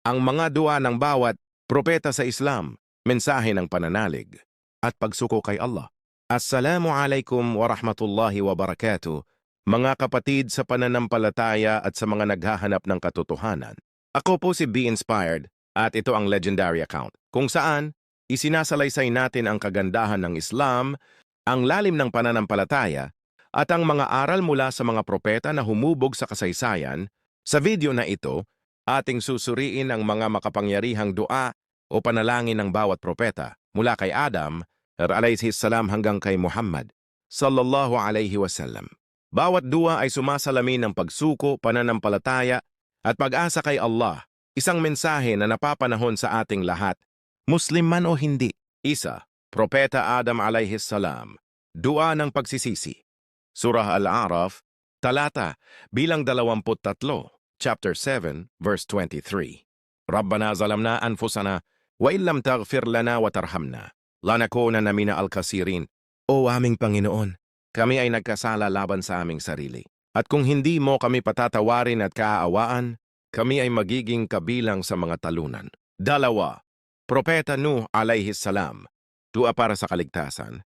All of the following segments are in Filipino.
ang mga dua ng bawat propeta sa Islam, mensahe ng pananalig, at pagsuko kay Allah. Assalamu alaikum wa rahmatullahi wa barakatuh, mga kapatid sa pananampalataya at sa mga naghahanap ng katotohanan. Ako po si Be Inspired at ito ang legendary account kung saan isinasalaysay natin ang kagandahan ng Islam, ang lalim ng pananampalataya, at ang mga aral mula sa mga propeta na humubog sa kasaysayan. Sa video na ito, ating susuriin ang mga makapangyarihang dua o panalangin ng bawat propeta mula kay Adam alayhi salam hanggang kay Muhammad sallallahu alayhi wasallam. Bawat dua ay sumasalamin ng pagsuko, pananampalataya at pag-asa kay Allah, isang mensahe na napapanahon sa ating lahat, Muslim man o hindi. Isa, Propeta Adam alayhi salam, dua ng pagsisisi. Surah Al-Araf, talata bilang 23, chapter 7, verse 23. Rabbana zalamna anfusana wa illam taghfir lana wa tarhamna lanakunanna mina al-kasirin. O aming Panginoon, kami ay nagkasala laban sa aming sarili. At kung hindi mo kami patatawarin at kaaawaan, kami ay magiging kabilang sa mga talunan. Dalawa, Propeta Nuh alayhi salam, dua para sa kaligtasan.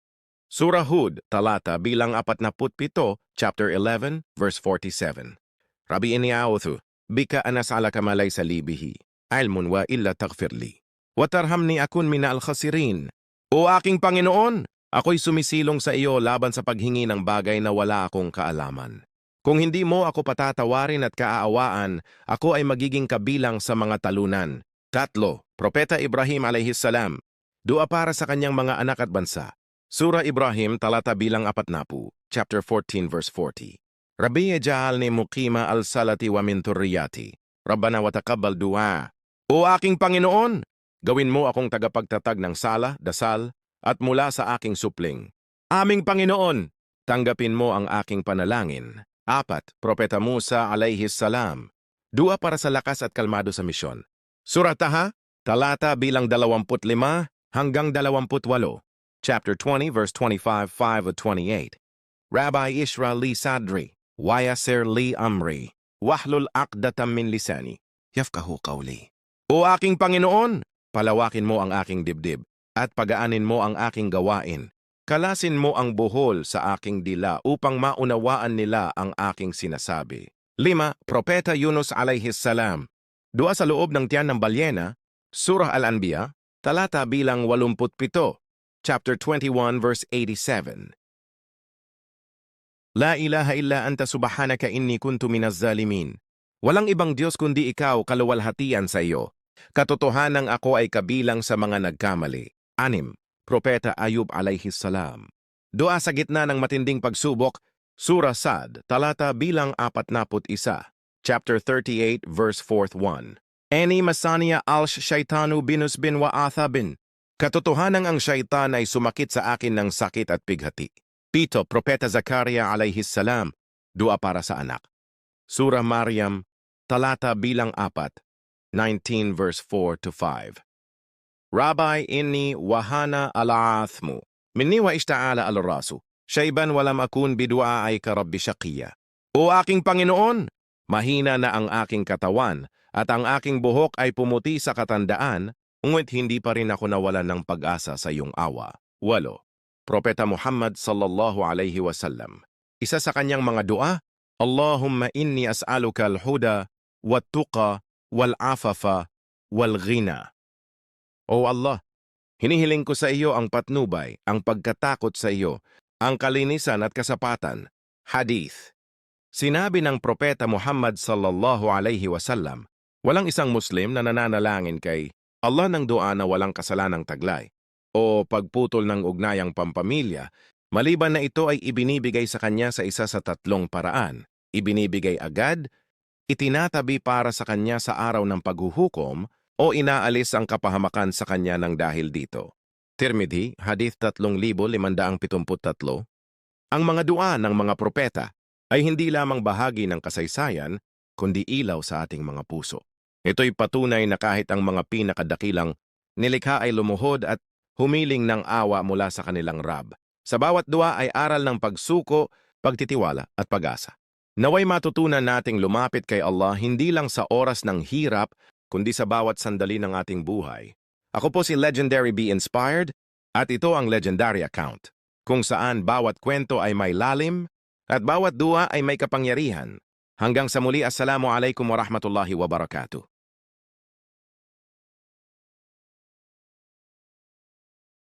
Surah Hud, talata bilang 47, chapter 11, verse 47. Rabi iniauthu, bika anas'alaka malay sa libihi, ilmun wa illa taghfirli. Watarhamni akun mina al-khasirin. O aking Panginoon, ako'y sumisilong sa iyo laban sa paghingi ng bagay na wala akong kaalaman. Kung hindi mo ako patatawarin at kaaawaan, ako ay magiging kabilang sa mga talunan. Tatlo, Propeta Ibrahim salam, dua para sa kanyang mga anak at bansa. Surah Ibrahim talata bilang apat napu, chapter 14 verse 40. Muqima al-salati wa min turriyati. Rabbana wa taqabbal dua. O aking Panginoon, gawin mo akong tagapagtatag ng sala, dasal, at mula sa aking supling. Aming Panginoon, tanggapin mo ang aking panalangin. Apat, Propeta Musa alayhis salam. Dua para sa lakas at kalmado sa misyon. Surah Taha, talata bilang 25 hanggang 28. Chapter 20, verse 25, 5 at 28. Rabbi Ishra li Sadri, Wayasir li Amri, Wahlul Aqdatam min Lisani, Yafkahu Qawli. O aking Panginoon, palawakin mo ang aking dibdib, at pagaanin mo ang aking gawain. Kalasin mo ang buhol sa aking dila upang maunawaan nila ang aking sinasabi. Lima, Propeta Yunus alayhis salam. Dua sa loob ng tiyan ng balyena, Surah Al-Anbiya, talata bilang 87, chapter 21 verse 87. La ilaha illa anta subhanaka inni kuntu minaz zalimin. Walang ibang Diyos kundi ikaw kaluwalhatian sa iyo. Katotohanang ako ay kabilang sa mga nagkamali. Anim, Propeta Ayub alayhis salam. Doa sa gitna ng matinding pagsubok, Surah Sad, talata bilang 41, chapter 38, verse 4th 1. Eni masania al-shaytanu binus bin wa athabin. Katotohanang ang syaitan ay sumakit sa akin ng sakit at pighati. Pito, Propeta Zakaria alayhis salam, dua para sa anak. Surah Maryam, talata bilang 4, 19 verse 4 to 5. Rabbi inni wahana alaathmu, minni wa ishta'ala al-rasu, shayban walam akun bidua ay karabbi shaqiya. O aking Panginoon, mahina na ang aking katawan at ang aking buhok ay pumuti sa katandaan, ngunit hindi pa rin ako nawalan ng pag-asa sa iyong awa. Walo, Propeta Muhammad sallallahu alayhi wasallam. Isa sa kanyang mga dua, Allahumma inni as'aluka al-huda, wat-tuqa, wal-afafa, wal-ghina. O Allah, hinihiling ko sa iyo ang patnubay, ang pagkatakot sa iyo, ang kalinisan at kasapatan. Hadith. Sinabi ng Propeta Muhammad sallallahu alayhi wasallam, walang isang Muslim na nananalangin kay Allah ng dua na walang kasalanang taglay o pagputol ng ugnayang pampamilya, maliban na ito ay ibinibigay sa kanya sa isa sa tatlong paraan. Ibinibigay agad, itinatabi para sa kanya sa araw ng paghuhukom, o inaalis ang kapahamakan sa kanya ng dahil dito. Tirmidhi, Hadith 3573 Ang mga dua ng mga propeta ay hindi lamang bahagi ng kasaysayan, kundi ilaw sa ating mga puso. Ito'y patunay na kahit ang mga pinakadakilang nilikha ay lumuhod at humiling ng awa mula sa kanilang Rab. Sa bawat dua ay aral ng pagsuko, pagtitiwala at pag-asa. Naway matutunan nating lumapit kay Allah hindi lang sa oras ng hirap, kundi sa bawat sandali ng ating buhay. Ako po si Legendary Be Inspired at ito ang Legendary Account, kung saan bawat kwento ay may lalim at bawat dua ay may kapangyarihan. Hanggang sa muli, Assalamu alaikum warahmatullahi wabarakatuh.